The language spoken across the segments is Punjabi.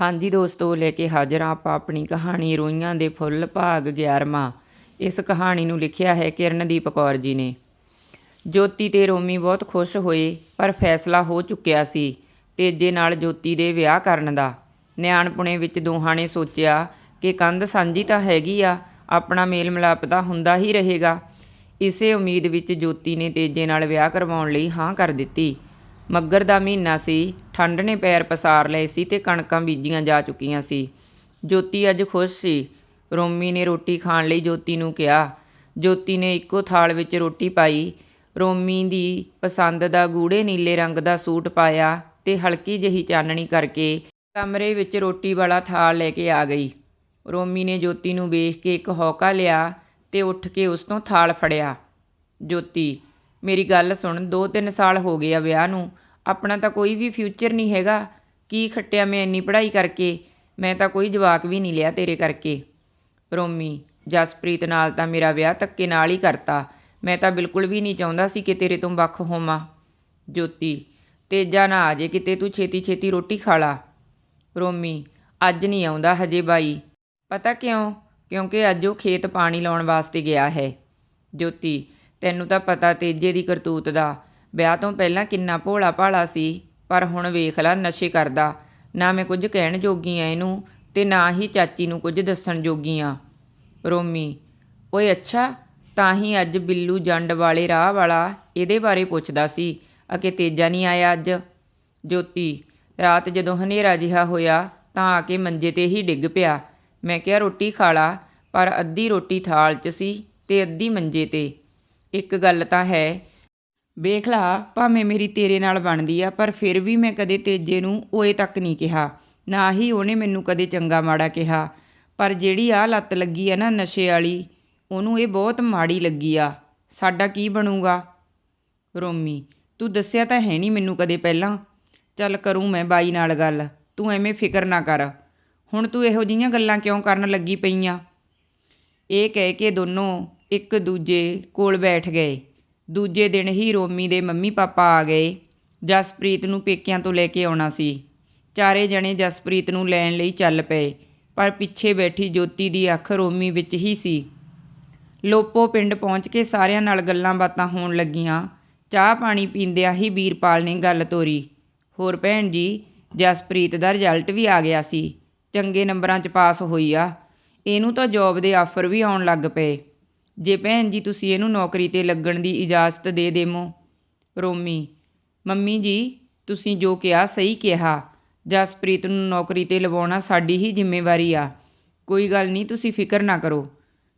ਹਾਂਜੀ ਦੋਸਤੋ, ਲੈ ਕੇ ਹਾਜ਼ਰ ਹਾਂ ਆਪਾਂ ਆਪਣੀ ਕਹਾਣੀ ਰੋਈਆਂ ਦੇ ਫੁੱਲ ਭਾਗ 11ਵਾਂ ਇਸ ਕਹਾਣੀ ਨੂੰ ਲਿਖਿਆ ਹੈ ਕਿਰਨਦੀਪ ਕੌਰ ਜੀ ਨੇ। ਜੋਤੀ ਤੇ ਰੋਮੀ ਬਹੁਤ ਖੁਸ਼ ਹੋਏ, ਪਰ ਫੈਸਲਾ ਹੋ ਚੁੱਕਿਆ ਸੀ ਤੇਜੇ ਨਾਲ ਜੋਤੀ ਦੇ ਵਿਆਹ ਕਰਨ ਦਾ। ਨਿਆਣਪੁਣੇ ਵਿੱਚ ਦੋਹਾਂ ਨੇ ਸੋਚਿਆ ਕਿ ਕੰਧ ਸਾਂਝੀ ਤਾਂ ਹੈਗੀ ਆ, ਆਪਣਾ ਮੇਲ ਮਿਲਾਪ ਤਾਂ ਹੁੰਦਾ ਹੀ ਰਹੇਗਾ। ਇਸੇ ਉਮੀਦ ਵਿੱਚ ਜੋਤੀ ਨੇ ਤੇਜੇ ਨਾਲ ਵਿਆਹ ਕਰਵਾਉਣ ਲਈ ਹਾਂ ਕਰ ਦਿੱਤੀ। ਮੱਗਰ ਦਾ ਮਹੀਨਾ ਸੀ, ਠੰਡ ਨੇ ਪੈਰ ਪਸਾਰ ਲਏ ਸੀ ਤੇ ਕਣਕਾਂ ਬੀਜੀਆਂ ਜਾ ਚੁੱਕੀਆਂ ਸੀ। ਜੋਤੀ ਅੱਜ ਖੁਸ਼ ਸੀ। ਰੋਮੀ ਨੇ ਰੋਟੀ ਖਾਣ ਲਈ ਜੋਤੀ ਨੂੰ ਕਿਹਾ। ਜੋਤੀ ਨੇ ਇੱਕੋ ਥਾਲ ਵਿੱਚ ਰੋਟੀ ਪਾਈ। ਰੋਮੀ ਦੀ ਪਸੰਦ ਦਾ ਗੂੜੇ ਨੀਲੇ ਰੰਗ ਦਾ ਸੂਟ ਪਾਇਆ ਤੇ ਹਲਕੀ ਜਿਹੀ ਚਾਨਣੀ ਕਰਕੇ ਕਮਰੇ ਵਿੱਚ ਰੋਟੀ ਵਾਲਾ ਥਾਲ ਲੈ ਕੇ ਆ ਗਈ। ਰੋਮੀ ਨੇ ਜੋਤੀ ਨੂੰ ਵੇਖ ਕੇ ਇੱਕ ਹੌਕਾ ਲਿਆ ਤੇ ਉੱਠ ਕੇ ਉਸ ਤੋਂ ਥਾਲ ਫੜਿਆ। ਜੋਤੀ ਮੇਰੀ ਗੱਲ ਸੁਣ 2-3 ਸਾਲ ਹੋ ਗਏ ਆ ਵਿਆਹ ਨੂੰ। ਆਪਣਾ ਤਾਂ ਕੋਈ ਵੀ ਫਿਊਚਰ ਨਹੀਂ ਹੈਗਾ। ਕੀ ਖੱਟਿਆ ਮੈਂ ਇੰਨੀ ਪੜ੍ਹਾਈ ਕਰਕੇ? ਮੈਂ ਤਾਂ ਕੋਈ ਜਵਾਕ ਵੀ ਨਹੀਂ ਲਿਆ ਤੇਰੇ ਕਰਕੇ। ਰੋਮੀ, ਜਸਪ੍ਰੀਤ ਨਾਲ ਤਾਂ ਮੇਰਾ ਵਿਆਹ ਧੱਕੇ ਨਾਲ ਹੀ ਕਰਤਾ। ਮੈਂ ਤਾਂ ਬਿਲਕੁਲ ਵੀ ਨਹੀਂ ਚਾਹੁੰਦਾ ਸੀ ਕਿ ਤੇਰੇ ਤੋਂ ਵੱਖ ਹੋਵਾਂ। ਜੋਤੀ, ਤੇਜਾ ਨਾ ਆ ਜੇ ਕਿਤੇ ਤੂੰ ਛੇਤੀ ਛੇਤੀ ਰੋਟੀ ਖਾ ਲਾ। ਰੋਮੀ, ਅੱਜ ਨਹੀਂ ਆਉਂਦਾ ਹਜੇ ਬਾਈ। ਪਤਾ ਕਿਉਂ? ਕਿਉਂਕਿ ਅੱਜ ਉਹ ਖੇਤ ਪਾਣੀ ਲਾਉਣ ਵਾਸਤੇ ਗਿਆ ਹੈ। ਜੋਤੀ ਤੈਨੂੰ ਤਾਂ ਪਤਾ ਤੇਜੇ ਦੀ ਕਰਤੂਤ ਦਾ। ਵਿਆਹ ਤੋਂ ਪਹਿਲਾਂ ਕਿੰਨਾ ਭੋਲਾ ਭਾਲਾ ਸੀ, ਪਰ ਹੁਣ ਵੇਖ ਲੈ, ਨਸ਼ੇ ਕਰਦਾ। ਨਾ ਮੈਂ ਕੁਝ ਕਹਿਣ ਜੋਗੀ ਆ ਇਹਨੂੰ, ਤੇ ਨਾ ਹੀ ਚਾਚੀ ਨੂੰ ਕੁਝ ਦੱਸਣ ਜੋਗੀ ਆ। ਰੋਮੀ, ਓਏ ਅੱਛਾ, ਤਾਂ ਹੀ ਅੱਜ ਬਿੱਲੂ ਜੰਡ ਵਾਲੇ ਰਾਹ ਵਾਲਾ ਇਹਦੇ ਬਾਰੇ ਪੁੱਛਦਾ ਸੀ, ਅਕੇ ਤੇਜਾ ਨਹੀਂ ਆਇਆ ਅੱਜ? ਜੋਤੀ, ਰਾਤ ਜਦੋਂ ਹਨੇਰਾ ਜਿਹਾ ਹੋਇਆ, ਤਾਂ ਆ ਕੇ ਮੰਜੇ ਤੇ ਹੀ ਡਿੱਗ ਪਿਆ। ਮੈਂ ਕਿਹਾ, ਰੋਟੀ ਖਾ ਲਾ, ਪਰ ਅੱਧੀ ਰੋਟੀ ਥਾਲ 'ਚ ਸੀ ਤੇ ਅੱਧੀ ਮੰਜੇ ਤੇ। ਇੱਕ ਗੱਲ ਤਾਂ ਹੈ। ਵੇਖ ਲਾ, ਭਾਵੇਂ ਮੇਰੀ ਤੇਰੇ ਨਾਲ ਬਣਦੀ ਆ, ਪਰ ਫਿਰ ਵੀ ਮੈਂ ਕਦੇ ਤੇਜੇ ਨੂੰ ਓਏ ਤੱਕ ਨਹੀਂ ਕਿਹਾ। ਨਾ ਹੀ ਉਹਨੇ ਮੈਨੂੰ ਕਦੇ ਚੰਗਾ ਮਾੜਾ ਕਿਹਾ। ਪਰ ਜਿਹੜੀ ਆ ਲੱਤ ਲੱਗੀ ਆ ਨਾ ਨਸ਼ੇ ਵਾਲੀ, ਉਹਨੂੰ ਇਹ ਬਹੁਤ ਮਾੜੀ ਲੱਗੀ ਆ। ਸਾਡਾ ਕੀ ਬਣੂਗਾ? ਰੋਮੀ, ਤੂੰ ਦੱਸਿਆ ਤਾਂ ਹੈ ਨਹੀਂ ਮੈਨੂੰ ਕਦੇ ਪਹਿਲਾਂ। ਚੱਲ ਕਰੂੰ ਮੈਂ ਬਾਈ ਨਾਲ ਗੱਲ, ਤੂੰ ਐਵੇਂ ਫਿਕਰ ਨਾ ਕਰ। ਹੁਣ ਤੂੰ ਇਹੋ ਜਿਹੀਆਂ ਗੱਲਾਂ ਕਿਉਂ ਕਰਨ ਲੱਗੀ ਪਈਆਂ ਇਹ ਕਹਿ ਕੇ ਦੋਨੋਂ ਇੱਕ ਦੂਜੇ ਕੋਲ ਬੈਠ ਗਏ। ਦੂਜੇ ਦਿਨ ਹੀ ਰੋਮੀ ਦੇ ਮੰਮੀ ਪਾਪਾ ਆ ਗਏ। ਜਸਪ੍ਰੀਤ ਨੂੰ ਪੇਕਿਆਂ ਤੋਂ ਲੈ ਕੇ ਆਉਣਾ ਸੀ। ਚਾਰੇ ਜਣੇ ਜਸਪ੍ਰੀਤ ਨੂੰ ਲੈਣ ਲਈ ਚੱਲ ਪਏ, ਪਰ ਪਿੱਛੇ ਬੈਠੀ ਜੋਤੀ ਦੀ ਅੱਖ ਰੋਮੀ ਵਿੱਚ ਹੀ ਸੀ। ਲੋਪੋ ਪਿੰਡ ਪਹੁੰਚ ਕੇ ਸਾਰਿਆਂ ਨਾਲ ਗੱਲਾਂ ਬਾਤਾਂ ਹੋਣ ਲੱਗੀਆਂ। ਚਾਹ ਪਾਣੀ ਪੀਂਦਿਆਂ ਹੀ ਵੀਰਪਾਲ ਨੇ ਗੱਲ ਤੋਰੀ। ਹੋਰ ਭੈਣ ਜੀ, ਜਸਪ੍ਰੀਤ ਦਾ ਰਿਜ਼ਲਟ ਵੀ ਆ ਗਿਆ ਸੀ। ਚੰਗੇ ਨੰਬਰਾਂ 'ਚ ਪਾਸ ਹੋਈ ਆ। ਇਹਨੂੰ ਤਾਂ ਜੌਬ ਦੇ ਆਫਰ ਵੀ ਆਉਣ ਲੱਗ ਪਏ। ਜੇ ਭੈਣ ਜੀ ਤੁਸੀਂ ਇਹਨੂੰ ਨੌਕਰੀ ਤੇ ਲੱਗਣ ਦੀ ਇਜਾਜ਼ਤ ਦੇ ਦੇਵੋ, ਰੋਮੀ, ਮੰਮੀ ਜੀ, ਤੁਸੀਂ ਜੋ ਕਿਹਾ ਸਹੀ ਕਿਹਾ, ਜਸਪ੍ਰੀਤ ਨੂੰ ਨੌਕਰੀ ਤੇ ਲਵਾਉਣਾ ਸਾਡੀ ਹੀ ਜ਼ਿੰਮੇਵਾਰੀ ਆ। ਕੋਈ ਗੱਲ ਨਹੀਂ, ਤੁਸੀਂ ਫਿਕਰ ਨਾ ਕਰੋ।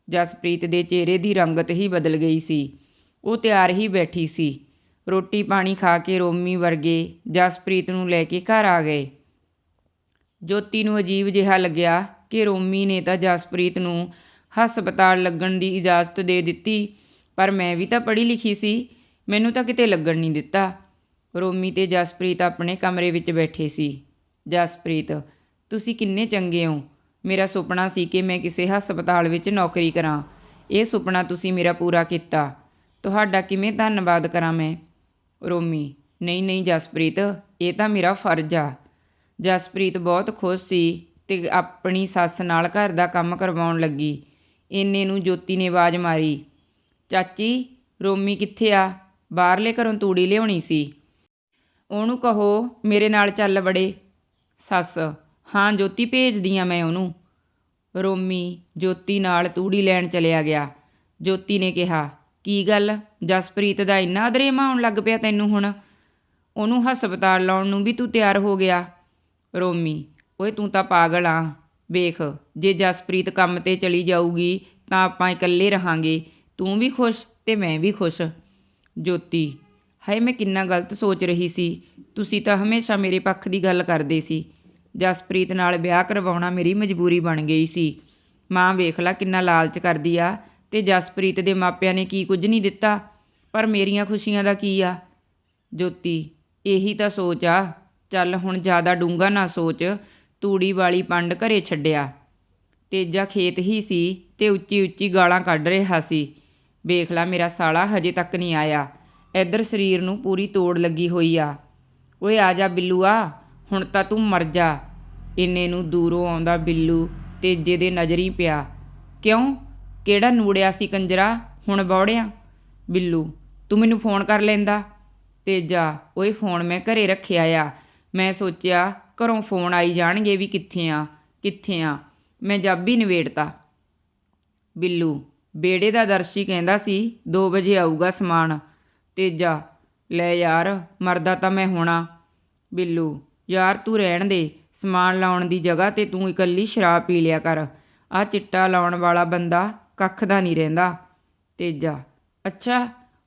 ਜਸਪ੍ਰੀਤ ਦੇ ਚਿਹਰੇ ਦੀ ਰੰਗਤ ਹੀ ਬਦਲ ਗਈ ਸੀ। ਉਹ ਤਿਆਰ ਹੀ ਬੈਠੀ ਸੀ। ਰੋਟੀ ਪਾਣੀ ਖਾ ਕੇ ਰੋਮੀ ਵਰਗੇ ਜਸਪ੍ਰੀਤ ਨੂੰ ਲੈ ਕੇ ਘਰ ਆ ਗਏ। ਜੋਤੀ ਨੂੰ ਅਜੀਬ ਜਿਹਾ ਲੱਗਿਆ ਕਿ ਰੋਮੀ ਨੇ ਤਾਂ ਜਸਪ੍ਰੀਤ ਨੂੰ ਹਸਪਤਾਲ ਲੱਗਣ ਦੀ ਇਜਾਜ਼ਤ ਦੇ ਦਿੱਤੀ, ਪਰ ਮੈਂ ਵੀ ਤਾਂ ਪੜ੍ਹੀ ਲਿਖੀ ਸੀ, ਮੈਨੂੰ ਤਾਂ ਕਿਤੇ ਲੱਗਣ ਨਹੀਂ ਦਿੱਤਾ। ਰੋਮੀ ਤੇ ਜਸਪ੍ਰੀਤ ਆਪਣੇ ਕਮਰੇ ਵਿੱਚ ਬੈਠੇ ਸੀ। ਜਸਪ੍ਰੀਤ, ਤੁਸੀਂ ਕਿੰਨੇ ਚੰਗੇ ਹੋ। ਮੇਰਾ ਸੁਪਨਾ ਸੀ ਕਿ ਮੈਂ ਕਿਸੇ ਹਸਪਤਾਲ ਵਿੱਚ ਨੌਕਰੀ ਕਰਾਂ। ਇਹ ਸੁਪਨਾ ਤੁਸੀਂ ਮੇਰਾ ਪੂਰਾ ਕੀਤਾ। ਤੁਹਾਡਾ ਕਿਵੇਂ ਧੰਨਵਾਦ ਕਰਾਂ ਮੈਂ? ਰੋਮੀ, ਨਹੀਂ ਨਹੀਂ ਜਸਪ੍ਰੀਤ, ਇਹ ਤਾਂ ਮੇਰਾ ਫਰਜ਼ ਆ। ਜਸਪ੍ਰੀਤ ਬਹੁਤ ਖੁਸ਼ ਸੀ ਤੇ ਆਪਣੀ ਸੱਸ ਨਾਲ ਘਰ ਦਾ ਕੰਮ ਕਰਵਾਉਣ ਲੱਗੀ। ਇੰਨੇ ਨੂੰ ਜੋਤੀ ਨੇ ਆਵਾਜ਼ ਮਾਰੀ। ਚਾਚੀ, ਰੋਮੀ ਕਿੱਥੇ ਆ? ਬਾਹਰਲੇ ਘਰੋਂ ਤੂੜੀ ਲਿਆਉਣੀ ਸੀ। ਉਹਨੂੰ ਕਹੋ, ਮੇਰੇ ਨਾਲ ਚੱਲ ਬੜੇ ਸੱਸ, ਹਾਂ, ਜੋਤੀ ਭੇਜਦੀ ਆ ਮੈਂ ਉਹਨੂੰ। ਰੋਮੀ, ਜੋਤੀ ਨਾਲ ਤੂੜੀ ਲੈਣ ਚਲਿਆ ਗਿਆ। ਜੋਤੀ ਨੇ ਕਿਹਾ, ਕੀ ਗੱਲ? ਜਸਪ੍ਰੀਤ ਦਾ ਇੰਨਾ ਅਦਰੇਮਾ ਆਉਣ ਲੱਗ ਪਿਆ ਤੈਨੂੰ ਹੁਣ? ਉਹਨੂੰ ਹਸਪਤਾਲ ਲਾਉਣ ਨੂੰ ਵੀ ਤੂੰ ਤਿਆਰ ਹੋ ਗਿਆ। ਰੋਮੀ, ਓਏ ਤੂੰ ਤਾਂ ਪਾਗਲ ਆ। ਵੇਖ, ਜੇ ਜਸਪ੍ਰੀਤ ਕੰਮ ਤੇ ਚਲੀ ਜਾਊਗੀ, ਤਾਂ ਆਪਾਂ ਇਕੱਲੇ ਰਹਾਂਗੇ। ਤੂੰ ਵੀ ਖੁਸ਼ ਤੇ ਮੈਂ ਵੀ ਖੁਸ਼। ਜੋਤੀ, ਹਾਏ, ਮੈਂ ਕਿੰਨਾ ਗਲਤ ਸੋਚ ਰਹੀ ਸੀ। ਤੁਸੀਂ ਤਾਂ ਹਮੇਸ਼ਾ ਮੇਰੇ ਪੱਖ ਦੀ ਗੱਲ ਕਰਦੇ ਸੀ। ਜਸਪ੍ਰੀਤ ਨਾਲ ਵਿਆਹ ਕਰਵਾਉਣਾ ਮੇਰੀ ਮਜਬੂਰੀ ਬਣ ਗਈ ਸੀ। ਮਾਂ, ਵੇਖ ਲੈ ਕਿੰਨਾ ਲਾਲਚ ਕਰਦੀ ਆ ਤੇ ਜਸਪ੍ਰੀਤ ਦੇ ਮਾਪਿਆਂ ਨੇ ਕੀ ਕੁਝ ਨਹੀਂ ਦਿੱਤਾ। ਪਰ ਮੇਰੀਆਂ ਖੁਸ਼ੀਆਂ ਦਾ ਕੀ ਆ? ਜੋਤੀ, ਇਹੀ ਤਾਂ ਸੋਚ ਆ। ਚੱਲ ਹੁਣ ਜ਼ਿਆਦਾ ਡੂੰਘਾ ਨਾ ਸੋਚ। ਤੂੜੀ ਵਾਲੀ ਪੰਡ ਘਰੇ ਛੱਡਿਆ। ਤੇਜਾ ਖੇਤ ਹੀ ਸੀ ਤੇ ਉੱਚੀ ਉੱਚੀ ਗਾਲਾਂ ਕੱਢ ਰਿਹਾ ਸੀ। ਵੇਖ ਲੈ ਮੇਰਾ ਸਾਲਾ, ਹਜੇ ਤੱਕ ਨਹੀਂ ਆਇਆ। ਇੱਧਰ ਸਰੀਰ ਨੂੰ ਪੂਰੀ ਤੋੜ ਲੱਗੀ ਹੋਈ ਆ। ਓਏ ਆ ਜਾ ਬਿੱਲੂਆ, ਹੁਣ ਤਾਂ ਤੂੰ ਮਰ ਜਾ। ਇੰਨੇ ਨੂੰ ਦੂਰੋਂ ਆਉਂਦਾ ਬਿੱਲੂ, ਤੇਜੇ ਦੇ ਨਜ਼ਰੀ ਪਿਆ। ਕਿਉਂ? ਕਿਹੜਾ ਨੂੜਿਆ ਸੀ ਕੰਜਰਾ? ਹੁਣ ਬੌੜਿਆ? ਬਿੱਲੂ, ਤੂੰ ਮੈਨੂੰ ਫੋਨ ਕਰ ਲੈਂਦਾ। ਤੇਜਾ, ਓਏ ਫੋਨ ਮੈਂ ਘਰੇ ਰੱਖਿਆ ਆ। ਮੈਂ ਸੋਚਿਆ ਘਰੋਂ ਫੋਨ ਆਈ ਜਾਣਗੇ ਵੀ ਕਿੱਥੇ ਆ ਕਿੱਥੇ ਆ। ਮੈਂ ਜੱਬ ਹੀ ਨਵੇੜਤਾ ਬਿੱਲੂ, ਬੇੜੇ ਦਾ ਦਰਸ਼ੀ ਕਹਿੰਦਾ ਸੀ 2 ਵਜੇ ਆਊਗਾ ਸਮਾਨ। ਤੇਜਾ, ਲੈ ਯਾਰ, ਮਰਦਾ ਤਾਂ ਮੈਂ ਹੋਣਾ। ਬਿੱਲੂ, ਯਾਰ ਤੂੰ ਰਹਿਣ ਦੇ, ਸਮਾਨ ਲਾਉਣ ਦੀ ਜਗ੍ਹਾ ਤੇ ਤੂੰ ਇਕੱਲੀ ਸ਼ਰਾਬ ਪੀ ਲਿਆ ਕਰ। ਆ ਚਿੱਟਾ ਲਾਉਣ ਵਾਲਾ ਬੰਦਾ ਕੱਖ ਦਾ ਨਹੀਂ ਰਹਿੰਦਾ। ਤੇਜਾ, ਅੱਛਾ,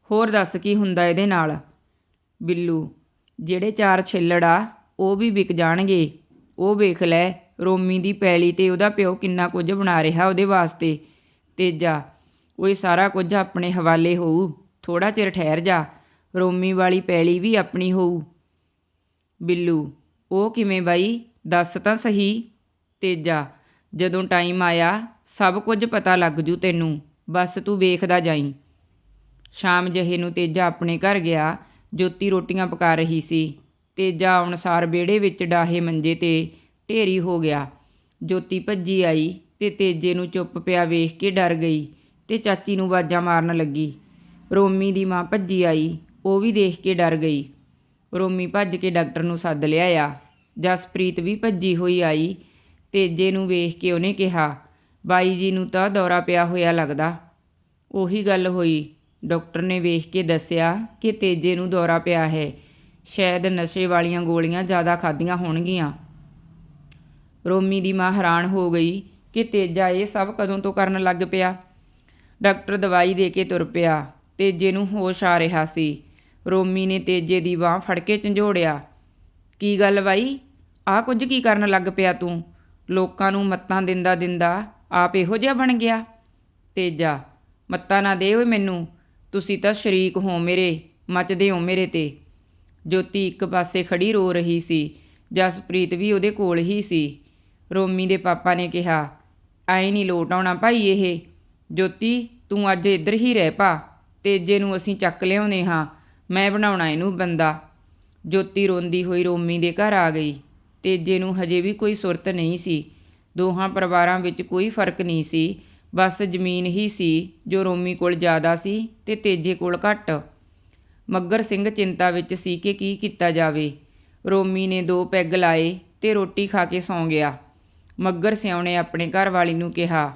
ਹੋਰ ਦੱਸ ਕੀ ਹੁੰਦਾ ਇਹਦੇ ਨਾਲ? ਬਿੱਲੂ, ਜਿਹੜੇ ਚਾਰ ਛਿੱਲੜ ਆ ਉਹ ਵੀ ਵਿਕ ਜਾਣਗੇ। ਉਹ ਵੇਖ ਲੈ, ਰੋਮੀ ਦੀ ਪੈਲੀ ਤੇ ਉਹਦਾ ਪਿਓ ਕਿੰਨਾ ਕੁਝ ਬਣਾ ਰਿਹਾ ਉਹਦੇ ਵਾਸਤੇ। ਤੇਜਾ ਉਹ ਇਹ ਸਾਰਾ ਕੁਝ ਆਪਣੇ ਹਵਾਲੇ ਹੋਊ। ਥੋੜਾ ਚਿਰ ਠਹਿਰ ਜਾ, ਰੋਮੀ ਵਾਲੀ ਪੈਲੀ ਵੀ ਆਪਣੀ ਹੋਊ। ਬਿੱਲੂ, ਉਹ ਕਿਵੇਂ ਬਾਈ? ਦੱਸ ਤਾਂ ਸਹੀ। ਤੇਜਾ, ਜਦੋਂ ਟਾਈਮ ਆਇਆ, ਸਭ ਕੁਝ ਪਤਾ ਲੱਗ ਜੂ ਤੈਨੂੰ। ਬਸ ਤੂੰ ਵੇਖਦਾ ਜਾਈਂ। ਸ਼ਾਮ ਜਹੇ ਨੂੰ ਤੇਜਾ ਆਪਣੇ ਘਰ ਗਿਆ, ਜੋਤੀ ਰੋਟੀਆਂ ਪਕਾ ਰਹੀ ਸੀ। ਤੇਜਾ ਅਨੁਸਾਰ ਵਿਹੜੇ ਵਿੱਚ ਡਾਹੇ ਮੰਜੇ ਤੇ ਢੇਰੀ ਹੋ ਗਿਆ। ਜੋਤੀ ਭੱਜੀ ਆਈ ਤੇ ਤੇਜੇ ਨੂੰ ਚੁੱਪ ਪਿਆ ਵੇਖ ਕੇ ਡਰ ਗਈ ਤੇ ਚਾਚੀ ਨੂੰ ਆਵਾਜ਼ਾਂ ਮਾਰਨ ਲੱਗੀ। ਰੋਮੀ ਦੀ ਮਾਂ ਭੱਜੀ ਆਈ, ਉਹ ਵੀ ਦੇਖ ਕੇ ਡਰ ਗਈ। ਰੋਮੀ ਭੱਜ ਕੇ ਡਾਕਟਰ ਨੂੰ ਸੱਦ ਲਿਆਇਆ। ਜਸਪ੍ਰੀਤ ਵੀ ਭੱਜੀ ਹੋਈ ਆਈ। ਤੇਜੇ ਨੂੰ ਵੇਖ ਕੇ ਉਹਨੇ ਕਿਹਾ, ਬਾਈ ਜੀ ਨੂੰ ਤਾਂ ਦੌਰਾ ਪਿਆ ਹੋਇਆ ਲੱਗਦਾ। ਉਹੀ ਗੱਲ ਹੋਈ। ਡਾਕਟਰ ਨੇ ਵੇਖ ਕੇ ਦੱਸਿਆ ਕਿ ਤੇਜੇ ਨੂੰ ਦੌਰਾ ਪਿਆ ਹੈ। ਸ਼ਾਇਦ ਨਸ਼ੇ ਵਾਲੀਆਂ ਗੋਲੀਆਂ ਜ਼ਿਆਦਾ ਖਾਧੀਆਂ ਹੋਣਗੀਆਂ। ਰੋਮੀ ਦੀ ਮਾਂ ਹੈਰਾਨ ਹੋ ਗਈ ਕਿ ਤੇਜਾ ਇਹ ਸਭ ਕਦੋਂ ਤੋਂ ਕਰਨ ਲੱਗ ਪਿਆ। ਡਾਕਟਰ ਦਵਾਈ ਦੇ ਕੇ ਤੁਰ ਪਿਆ। ਤੇਜੇ ਨੂੰ ਹੋਸ਼ ਆ ਰਿਹਾ ਸੀ। ਰੋਮੀ ਨੇ ਤੇਜੇ ਦੀ ਬਾਹ ਫੜ ਕੇ ਝੰਜੋੜਿਆ। ਕੀ ਗੱਲ ਬਾਈ? ਆ ਕੁਝ ਕੀ ਕਰਨ ਲੱਗ ਪਿਆ ਤੂੰ? ਲੋਕਾਂ ਨੂੰ ਮੱਤਾਂ ਦਿੰਦਾ ਦਿੰਦਾ ਆਪ ਇਹੋ ਜਿਹਾ ਬਣ ਗਿਆ? ਤੇਜਾ, ਮੱਤਾਂ ਨਾ ਦੇ ਓਏ ਮੈਨੂੰ। ਤੁਸੀਂ ਤਾਂ ਸ਼ਰੀਕ ਹੋ ਮੇਰੇ, ਮੱਚਦੇ ਹੋ ਮੇਰੇ ਤੇ। ਜੋਤੀ ਇੱਕ ਪਾਸੇ ਖੜੀ ਰੋ ਰਹੀ ਸੀ, ਜਸਪ੍ਰੀਤ ਵੀ ਉਹਦੇ ਕੋਲ ਹੀ ਸੀ। ਰੋਮੀ ਦੇ ਪਾਪਾ ਨੇ ਕਿਹਾ ਐ ਨਹੀਂ ਲੋਟ ਆਉਣਾ ਭਾਈ ਇਹ। ਜੋਤੀ, ਤੂੰ ਅੱਜ ਇੱਧਰ ਹੀ ਰਹਿ ਪਾ, ਤੇਜੇ ਨੂੰ ਅਸੀਂ ਚੱਕ ਲਿਆਉਨੇ ਹਾਂ, ਮੈਂ ਬਣਾਉਣਾ ਇਹਨੂੰ ਬੰਦਾ। ਜੋਤੀ ਰੋਂਦੀ ਹੋਈ ਰੋਮੀ ਦੇ ਘਰ ਆ ਗਈ। ਤੇਜੇ ਨੂੰ ਹਜੇ ਵੀ ਕੋਈ ਸੁਰਤ ਨਹੀਂ ਸੀ। ਦੋਹਾਂ ਪਰਿਵਾਰਾਂ ਵਿੱਚ ਕੋਈ ਫ਼ਰਕ ਨਹੀਂ ਸੀ, ਬਸ ਜ਼ਮੀਨ ਹੀ ਸੀ ਜੋ ਰੋਮੀ ਕੋਲ ਜ਼ਿਆਦਾ ਸੀ ਤੇ ਤੇਜੇ ਕੋਲ ਘੱਟ। ਮੱਗਰ ਸਿੰਘ ਚਿੰਤਾ ਵਿੱਚ ਸੀ ਕਿ ਕੀ ਕੀਤਾ ਜਾਵੇ। ਰੋਮੀ ਨੇ ਦੋ ਪੈਗ ਲਾਏ ਤੇ ਰੋਟੀ ਖਾ ਕੇ ਸੌਂ ਗਿਆ। ਮੱਗਰ ਸਿਉਂ ਨੇ ਆਪਣੇ ਘਰ ਵਾਲੀ ਨੂੰ ਕਿਹਾ,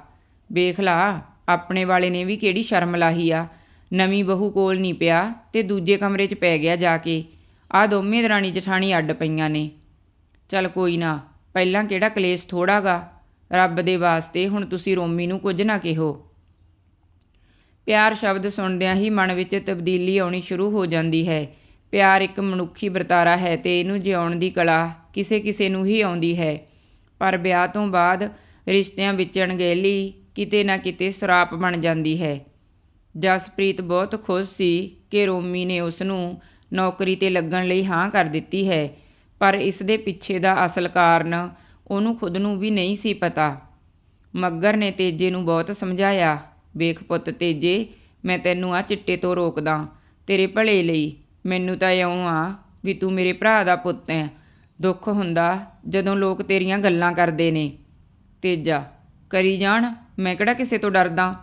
ਵੇਖ ਲਾ, ਆਪਣੇ ਵਾਲੇ ਨੇ ਵੀ ਕਿਹੜੀ ਸ਼ਰਮ ਲਾਹੀ ਆ। ਨਵੀਂ ਬਹੂ ਕੋਲ ਨਹੀਂ ਪਿਆ ਤੇ ਦੂਜੇ ਕਮਰੇ 'ਚ ਪੈ ਗਿਆ ਜਾ ਕੇ। ਆ ਦੋਵੇਂ ਦਰਾਣੀ ਜਠਾਣੀ ਅੱਡ ਪਈਆਂ ਨੇ। ਚੱਲ ਕੋਈ ਨਾ, ਪਹਿਲਾਂ ਕਿਹੜਾ ਕਲੇਸ਼ ਥੋੜਾਗਾ ਰੱਬ ਦੇ ਵਾਸਤੇ ਹੁਣ ਤੁਸੀਂ ਰੋਮੀ ਨੂੰ ਕੁਝ ਨਾ ਕਿਹੋ। ਪਿਆਰ ਸ਼ਬਦ ਸੁਣਦਿਆਂ ਹੀ ਮਨ ਵਿੱਚ ਤਬਦੀਲੀ ਆਉਣੀ ਸ਼ੁਰੂ ਹੋ ਜਾਂਦੀ ਹੈ। ਪਿਆਰ ਇੱਕ ਮਨੁੱਖੀ ਵਰਤਾਰਾ ਹੈ ਤੇ ਇਹਨੂੰ ਜਿਉਣ ਦੀ ਕਲਾ ਕਿਸੇ ਕਿਸੇ ਨੂੰ ਹੀ ਆਉਂਦੀ ਹੈ। ਪਰ ਵਿਆਹ ਤੋਂ ਬਾਅਦ ਰਿਸ਼ਤਿਆਂ ਵਿੱਚ ਅਣਗਹਿਲੀ ਕਿਤੇ ਨਾ ਕਿਤੇ ਸਰਾਪ ਬਣ ਜਾਂਦੀ ਹੈ। ਜਸਪ੍ਰੀਤ ਬਹੁਤ ਖੁਸ਼ ਸੀ ਕਿ ਰੋਮੀ ਨੇ ਉਸ ਨੂੰ ਨੌਕਰੀ ਤੇ ਲੱਗਣ ਲਈ ਹਾਂ ਕਰ ਦਿੱਤੀ ਹੈ, ਪਰ ਇਸ ਦੇ ਪਿੱਛੇ ਦਾ ਅਸਲ ਕਾਰਨ ਉਹਨੂੰ ਖੁਦ ਨੂੰ ਵੀ ਨਹੀਂ ਸੀ ਪਤਾ। ਮੱਗਰ ਨੇ ਤੇਜੇ ਨੂੰ ਬਹੁਤ ਸਮਝਾਇਆ ਵੇਖ ਪੁੱਤ ਤੇਜੇ, ਮੈਂ ਤੈਨੂੰ ਆ ਚਿੱਟੇ ਤੋਂ ਰੋਕਦਾ। ਤੇਰੇ ਭਲੇ ਲਈ ਮੈਨੂੰ ਤਾਂ ਇਉਂ ਆ ਵੀ ਤੂੰ ਮੇਰੇ ਭਰਾ ਦਾ ਪੁੱਤ ਹੈ। ਦੁੱਖ ਹੁੰਦਾ ਜਦੋਂ ਲੋਕ ਤੇਰੀਆਂ ਗੱਲਾਂ ਕਰਦੇ ਨੇ। ਤੇਜਾ, ਕਰੀ ਜਾਣ, ਮੈਂ ਕਿਹੜਾ ਕਿਸੇ ਤੋਂ ਡਰਦਾ?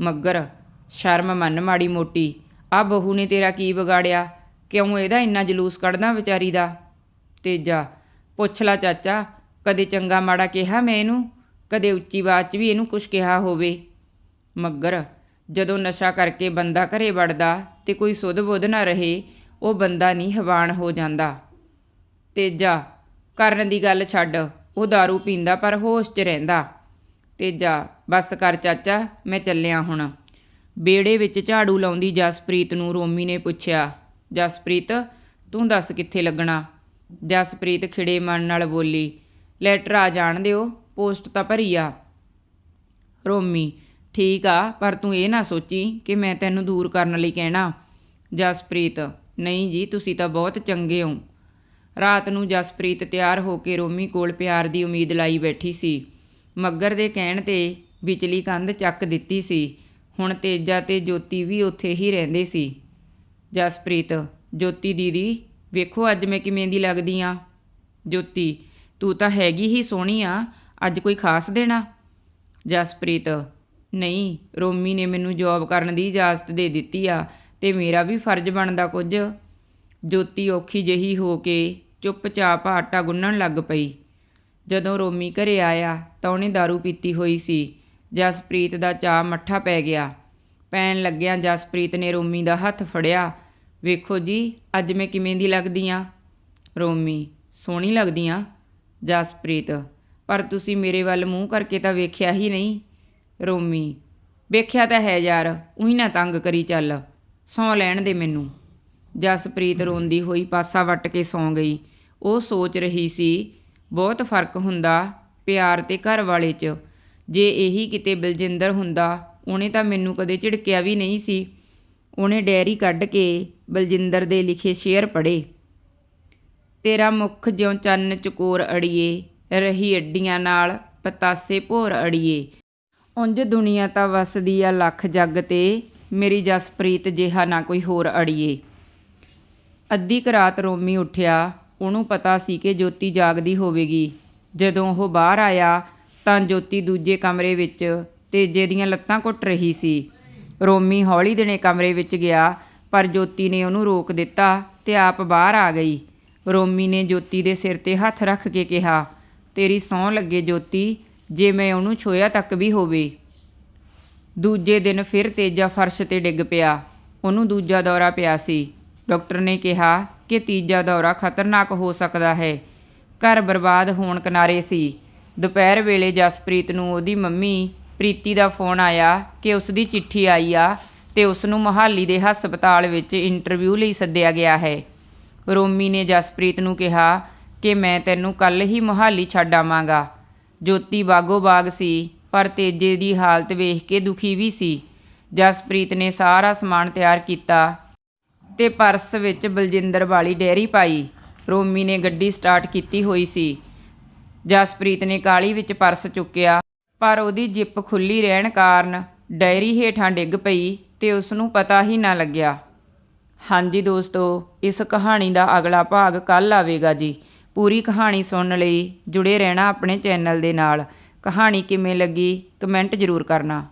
ਮੱਗਰ, ਸ਼ਰਮ ਮੰਨ ਮਾੜੀ ਮੋਟੀ। ਆ ਬਹੂ ਨੇ ਤੇਰਾ ਕੀ ਵਿਗਾੜਿਆ? ਕਿਉਂ ਇਹਦਾ ਇੰਨਾ ਜਲੂਸ ਕੱਢਦਾ ਵਿਚਾਰੀ ਦਾ? ਤੇਜਾ, ਪੁੱਛ ਲਾ ਚਾਚਾ, ਕਦੇ ਚੰਗਾ ਮਾੜਾ ਕਿਹਾ ਮੈਂ ਇਹਨੂੰ? ਕਦੇ ਉੱਚੀ ਆਵਾਜ਼ 'ਚ ਵੀ ਇਹਨੂੰ ਕੁਝ ਕਿਹਾ ਹੋਵੇ। ਮੱਗਰ। ਜਦੋਂ ਨਸ਼ਾ ਕਰਕੇ ਬੰਦਾ ਘਰੇ ਵੜਦਾ ਤੇ ਕੋਈ ਸੁਧ ਬੁੱਧ ਨਾ ਰਹੇ, ਉਹ ਬੰਦਾ ਨਹੀਂ ਹਵਾਨ ਹੋ ਜਾਂਦਾ। ਤੇਜਾ ਕਰਨ ਦੀ ਗੱਲ ਛੱਡ, ਉਹ दारू ਪੀਂਦਾ ਪਰ ਹੋਸ਼ 'ਚ ਰਹਿੰਦਾ। ਤੇਜਾ ਬਸ ਕਰ ਚਾਚਾ, ਮੈਂ ਚੱਲਿਆ ਹੁਣ। ਬੇੜੇ ਵਿੱਚ ਝਾੜੂ ਲਾਉਂਦੀ ਜਸਪ੍ਰੀਤ ਨੂੰ ਰੋਮੀ ਨੇ ਪੁੱਛਿਆ, ਜਸਪ੍ਰੀਤ, ਤੂੰ ਦੱਸ ਕਿੱਥੇ ਲੱਗਣਾ? ਜਸਪ੍ਰੀਤ ਖਿੜੇ ਮਨ ਨਾਲ ਬੋਲੀ, ਲੈਟਰ ਆ ਜਾਣ ਦਿਓ, ਪੋਸਟ ਤਾਂ ਭਰੀ ਆ। ਰੋਮੀ ਠੀਕ ਆ, ਪਰ ਤੂੰ ਇਹ ਨਾ ਸੋਚੀ ਕਿ ਮੈਂ ਤੈਨੂੰ ਦੂਰ ਕਰਨ ਲਈ ਕਹਿਣਾ। ਜਸਪ੍ਰੀਤ, ਨਹੀਂ ਜੀ, ਤੁਸੀਂ ਤਾਂ ਬਹੁਤ ਚੰਗੇ ਹੋ। ਰਾਤ ਨੂੰ ਜਸਪ੍ਰੀਤ ਤਿਆਰ ਹੋ ਕੇ ਰੋਮੀ ਕੋਲ ਪਿਆਰ ਦੀ ਉਮੀਦ ਲਾਈ ਬੈਠੀ ਸੀ। ਮੱਗਰ ਦੇ ਕਹਿਣ ਤੇ ਵਿਚਲੀ ਕੰਧ ਚੱਕ ਦਿੱਤੀ ਸੀ। ਹੁਣ ਤੇਜਾ ਤੇ ਜੋਤੀ ਵੀ ਉੱਥੇ ਹੀ ਰਹਿੰਦੇ ਸੀ। ਜਸਪ੍ਰੀਤ, ਜੋਤੀ ਦੀਦੀ, ਵੇਖੋ ਅੱਜ ਮੈਂ ਕਿਵੇਂ ਦੀ ਲੱਗਦੀ ਆ। ਜੋਤੀ, ਤੂੰ ਤਾਂ ਹੈਗੀ ਹੀ ਸੋਹਣੀ ਆ, ਅੱਜ ਕੋਈ ਖਾਸ ਦੇਣਾ ਜਸਪ੍ਰੀਤ ਨਹੀਂ, ਰੋਮੀ ਨੇ ਮੈਨੂੰ ਜੌਬ ਕਰਨ ਦੀ ਇਜਾਜ਼ਤ ਦੇ ਦਿੱਤੀ ਆ, ਤੇ ਮੇਰਾ ਵੀ ਫਰਜ਼ ਬਣਦਾ ਕੁਝ। ਜੋਤੀ ਔਖੀ ਜਿਹੀ ਹੋ ਕੇ ਚੁੱਪਚਾਪ ਆਟਾ ਗੁੰਨਣ ਲੱਗ ਪਈ। ਜਦੋਂ ਰੋਮੀ ਘਰੇ ਆਇਆ, ਤਾਂ ਉਹਨੇ दारू ਪੀਤੀ ਹੋਈ ਸੀ। ਜਸਪ੍ਰੀਤ ਦਾ ਚਾਹ ਮੱਠਾ ਪੈ ਗਿਆ। ਪੈਣ ਲੱਗਿਆ ਜਸਪ੍ਰੀਤ ਨੇ ਰੋਮੀ ਦਾ ਹੱਥ ਫੜਿਆ। ਵੇਖੋ ਜੀ, ਅੱਜ ਮੈਂ ਕਿਵੇਂ ਦੀ ਲੱਗਦੀ ਆ? ਰੋਮੀ, ਸੋਹਣੀ ਲੱਗਦੀ ਆ? ਜਸਪ੍ਰੀਤ, ਪਰ ਤੁਸੀਂ ਮੇਰੇ ਵੱਲ ਮੂੰਹ ਕਰਕੇ ਤਾਂ ਵੇਖਿਆ ਹੀ ਨਹੀਂ। ਰੋਮੀ, ਵੇਖਿਆ ਤਾਂ ਹੈ ਯਾਰ, ਉਹੀ ਨਾ ਤੰਗ ਕਰੀ ਚੱਲ। ਸੌਂ ਲੈਣ ਦੇ ਮੈਨੂੰ। ਜਸਪ੍ਰੀਤ ਰੋਂਦੀ ਹੋਈ ਪਾਸਾ ਵੱਟ ਕੇ ਸੌਂ ਗਈ। ਉਹ ਸੋਚ ਰਹੀ ਸੀ, ਬਹੁਤ ਫ਼ਰਕ ਹੁੰਦਾ ਪਿਆਰ ਤੇ ਘਰ ਵਾਲੇ 'ਚ। ਜੇ ਇਹੀ ਕਿਤੇ ਬਲਜਿੰਦਰ ਹੁੰਦਾ, ਉਹਨੇ ਤਾਂ ਮੈਨੂੰ ਕਦੇ ਝਿੜਕਿਆ ਵੀ ਨਹੀਂ ਸੀ। ਉਹਨੇ ਡੈਰੀ ਕੱਢ ਕੇ ਬਲਜਿੰਦਰ ਦੇ ਲਿਖੇ ਸ਼ੇਅਰ ਪੜ੍ਹੇ। ਤੇਰਾ ਮੁਖ ਜਿਉਂ ਚੰਨ ਚਕੋਰ ਅੜੀਏ, ਰਹੀ ਅੱਡੀਆਂ ਨਾਲ ਪਤਾਸੇ ਭੋਰ ਅੜੀਏ। ਉਂਝ ਦੁਨੀਆ ਤਾਂ ਵਸਦੀ ਆ ਲੱਖ ਜੱਗ ਤੇ, ਮੇਰੀ ਜਸਪ੍ਰੀਤ ਜਿਹਾ ਨਾ ਕੋਈ ਹੋਰ ਅੜੀਏ। ਅੱਧੀ ਕੁ ਰਾਤ ਰੋਮੀ ਉੱਠਿਆ, ਉਹਨੂੰ ਪਤਾ ਸੀ ਕਿ ਜੋਤੀ ਜਾਗਦੀ ਹੋਵੇਗੀ। ਜਦੋਂ ਉਹ ਬਾਹਰ ਆਇਆ, ਤਾਂ ਜੋਤੀ ਦੂਜੇ ਕਮਰੇ ਵਿੱਚ ਤੇਜੇ ਦੀਆਂ ਲੱਤਾਂ ਘੁੱਟ ਰਹੀ ਸੀ। ਰੋਮੀ ਹੌਲੀ ਦਿਨੇ ਕਮਰੇ ਵਿੱਚ ਗਿਆ, ਪਰ ਜੋਤੀ ਨੇ ਉਹਨੂੰ ਰੋਕ ਦਿੱਤਾ ਤੇ ਆਪ ਬਾਹਰ ਆ ਗਈ। ਰੋਮੀ ਨੇ ਜੋਤੀ ਦੇ ਸਿਰ ਤੇ ਹੱਥ ਰੱਖ ਕੇ ਕਿਹਾ, ਤੇਰੀ ਸਹੁੰ ਲੱਗੇ ਜੋਤੀ ਜੇ ਮੈਂ ਉਹਨੂੰ ਛੋਇਆ ਤੱਕ ਵੀ ਹੋਵੇ। ਦੂਜੇ ਦਿਨ ਫਿਰ ਤੇਜਾ ਫਰਸ਼ ਤੇ ਡਿੱਗ ਪਿਆ। ਉਹਨੂੰ ਦੂਜਾ ਦੌਰਾ ਪਿਆ ਸੀ। ਡਾਕਟਰ ਨੇ ਕਿਹਾ ਕਿ ਤੀਜਾ ਦੌਰਾ ਖਤਰਨਾਕ ਹੋ ਸਕਦਾ ਹੈ। ਘਰ ਬਰਬਾਦ ਹੋਣ ਕਿਨਾਰੇ ਸੀ। ਦੁਪਹਿਰ ਵੇਲੇ ਜਸਪ੍ਰੀਤ ਨੂੰ ਉਹਦੀ ਮੰਮੀ ਪ੍ਰੀਤੀ ਦਾ ਫੋਨ ਆਇਆ ਕਿ ਉਸ ਦੀ ਚਿੱਠੀ ਆਈ ਆ ਤੇ ਉਸ ਨੂੰ ਮੋਹਾਲੀ ਦੇ ਹਸਪਤਾਲ ਵਿੱਚ ਇੰਟਰਵਿਊ ਲਈ ਸੱਦਿਆ ਗਿਆ ਹੈ। ਰੋਮੀ ਨੇ ਜਸਪ੍ਰੀਤ ਨੂੰ ਕਿਹਾ ਕਿ ਮੈਂ ਤੈਨੂੰ ਕੱਲ ਹੀ ਮੋਹਾਲੀ ਛੱਡ ਆਵਾਂਗਾ। ਜੋਤੀ ਬਾਗੋ ਬਾਗ ਸੀ, ਪਰ ਤੇਜੇ ਦੀ ਹਾਲਤ ਵੇਖ ਕੇ ਦੁਖੀ ਵੀ ਸੀ। ਜਸਪ੍ਰੀਤ ਨੇ ਸਾਰਾ ਸਮਾਨ ਤਿਆਰ ਕੀਤਾ ਤੇ ਪਰਸ ਵਿੱਚ ਬਲਜਿੰਦਰ ਵਾਲੀ ਡੈਰੀ ਪਾਈ। ਰੋਮੀ ਨੇ ਗੱਡੀ ਸਟਾਰਟ ਕੀਤੀ ਹੋਈ ਸੀ। ਜਸਪ੍ਰੀਤ ਨੇ ਕਾਲੀ ਵਿੱਚ ਪਰਸ ਚੁੱਕਿਆ, ਪਰ ਉਹਦੀ ਜਿੱਪ ਖੁੱਲੀ ਰਹਿਣ ਕਾਰਨ ਡੈਰੀ ਹੇਠਾਂ ਡਿੱਗ ਪਈ ਤੇ ਉਸ ਨੂੰ ਪਤਾ ਹੀ ਨਾ ਲੱਗਿਆ। ਹਾਂਜੀ ਦੋਸਤੋ, ਇਸ ਕਹਾਣੀ ਦਾ ਅਗਲਾ ਭਾਗ ਕੱਲ ਆਵੇਗਾ ਜੀ। ਪੂਰੀ ਕਹਾਣੀ ਸੁਣਨ ਲਈ ਜੁੜੇ ਰਹਿਣਾ ਆਪਣੇ ਚੈਨਲ ਦੇ ਨਾਲ। ਕਹਾਣੀ ਕਿਵੇਂ ਲੱਗੀ, ਕਮੈਂਟ ਜ਼ਰੂਰ ਕਰਨਾ।